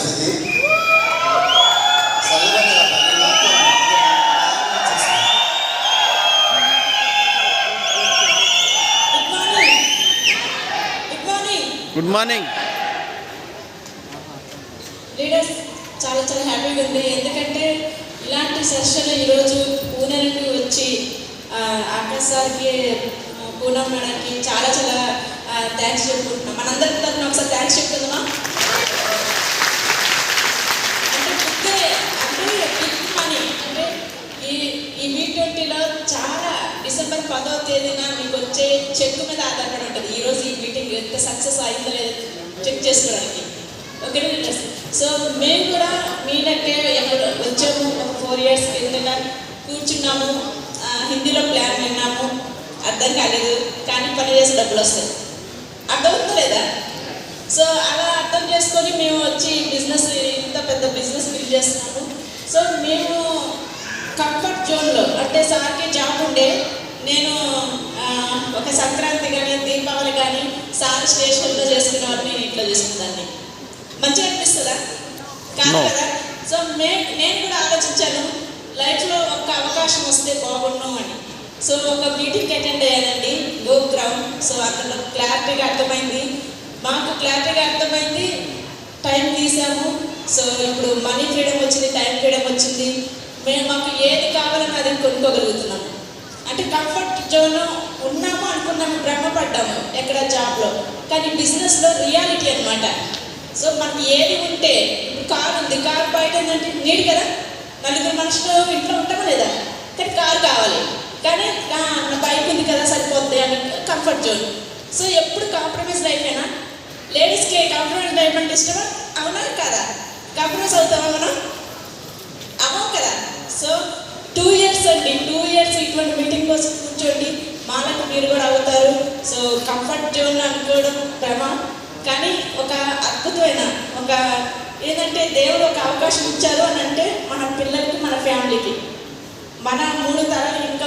చదివి good morning leaders చాలా చాలా హ్యాపీగా ఉంది. ఎందుకంటే ఇలాంటి సెషన్లు ఈరోజు పూణే నుండి వచ్చి ఆకాశ్ సార్కి పూనం మేడంకి చాలా చాలా థ్యాంక్స్ చెప్పుకుంటున్నాం. మనందరి తరఫున ఒకసారి థ్యాంక్స్ చెప్తున్నాం చాలా డిసెంబర్ పదవ తేదీన మీకు వచ్చే చెక్ మీద ఆధారపడి ఉంటుంది. ఈరోజు ఈ మీటింగ్ ఎంత సక్సెస్ అయిందో లేదో చెక్ చేసుకోవడానికి. ఓకే సో మేము కూడా మీ లెక్కే ఎప్పుడు వచ్చాము. ఒక ఫోర్ ఇయర్స్ కింద కూర్చున్నాము. హిందీలో ప్లాన్ విన్నాము. అర్థం కాలేదు. కానీ పని చేసి డబ్బులు వస్తాయి. అర్థమవుతుందా లేదా? సో అలా అర్థం చేసుకొని మేము వచ్చి బిజినెస్ ఇంత పెద్ద బిజినెస్ బిల్డ్ చేస్తున్నాము. సో మేము కంఫర్ట్ జోన్లో అంటే సార్కి జాబ్ ఉండే నేను ఒక సంక్రాంతి కానీ దీపావళి కానీ సార్ స్టేషన్లో చేసుకునే వాళ్ళు నేను ఇంట్లో చేసుకున్నాను మంచిగా అనిపిస్తుందా? కాదు. కదా? సో మే నేను కూడా ఆలోచించాను లైఫ్లో ఒక అవకాశం వస్తే బాగున్నాం అని. సో ఒక మీటింగ్ అటెండ్ అయ్యానండి గో గ్రౌండ్. సో అందులో క్లారిటీగా అర్థమైంది. మాకు క్లారిటీగా అర్థమైంది టైం తీసాము. సో ఇప్పుడు మనీ ఫ్రీడమ్ వచ్చింది టైం ఫ్రీడమ్ వచ్చింది. మేము మాకు ఏది కావాలన్నా అది కొనుక్కోగలుగుతున్నాము అంటే కంఫర్ట్ జోన్లో ఉన్నాము అనుకున్నాము భ్రమపడ్డాము ఎక్కడ జాబ్లో కానీ బిజినెస్లో రియాలిటీ అనమాట సో మనకి ఏది ఉంటే ఇప్పుడు కార్ ఉంది కార్ బయట ఏంటంటే నీడు కదా. నలుగురు మనుషులు ఇంట్లో ఉంటామా లేదా? కానీ కార్ కావాలి. కానీ నా బైక్ ఉంది కదా సరిపోద్ది అని కంఫర్ట్ జోన్ సో ఎప్పుడు కాంప్రమైజ్ లైఫ్ అయినా లేడీస్కి కాంప్రమైజ్ లైఫ్ అంటే ఇష్టమా? అవునా కాదా? కాంప్రమైజ్ అవుతామా మనం అవ్వం కదా సో టూ ఇయర్స్ అండి టూ ఇయర్స్ ఇటువంటి మీటింగ్ కోసం కూర్చోండి మాలకు మీరు కూడా అవుతారు సో కంఫర్ట్ జోన్ అనుకోవడం భ్రమ కానీ ఒక అద్భుతమైన ఒక ఏంటంటే దేవుడు ఒక అవకాశం ఇచ్చారు అని అంటే మన పిల్లలకి మన ఫ్యామిలీకి. మన మూడు తరాలు ఇంకా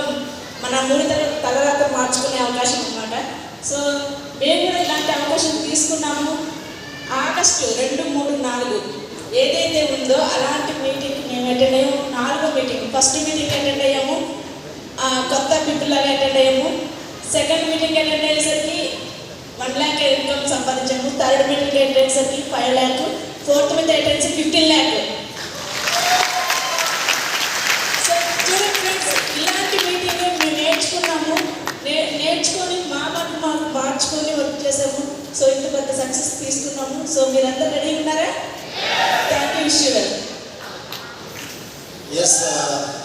మన మూడు తర తలరాత మార్చుకునే అవకాశం అనమాట సో మేము కూడా ఇలాంటి అవకాశం తీసుకున్నాము. ఆగస్టు రెండు మూడు నాలుగు ఏదైతే ఉందో అలాంటి మీటింగ్ మేము అటెండ్ అయ్యాము. నాలుగో మీటింగ్. ఫస్ట్ మీటింగ్ అటెండ్ అయ్యాము. కొత్త పీపుల్ లాగా అటెండ్ అయ్యాము. సెకండ్ మీటింగ్ అటెండ్ అయ్యేసరికి వన్ ల్యాక్ ఇన్కమ్ సంపాదించాము. థర్డ్ మిడిల్ అటెండ్ అయ్యేసరికి ఫైవ్ ల్యాక్ ఫోర్త్ మీద అటెండ్ ఫిఫ్టీన్ ల్యాక్ సో చూడండి ఫ్రెండ్స్ ఇలాంటి మీటింగ్ మేము నేర్చుకున్నాము. నే- నేర్చుకొని మా మాట మాకు మార్చుకొని వర్క్ చేసాము. సో ఇంత పెద్ద సక్సెస్ తీసుకున్నాము. సో మీరందరూ రెడీ ఉన్నారా? Thank you issue you well Yes, uh,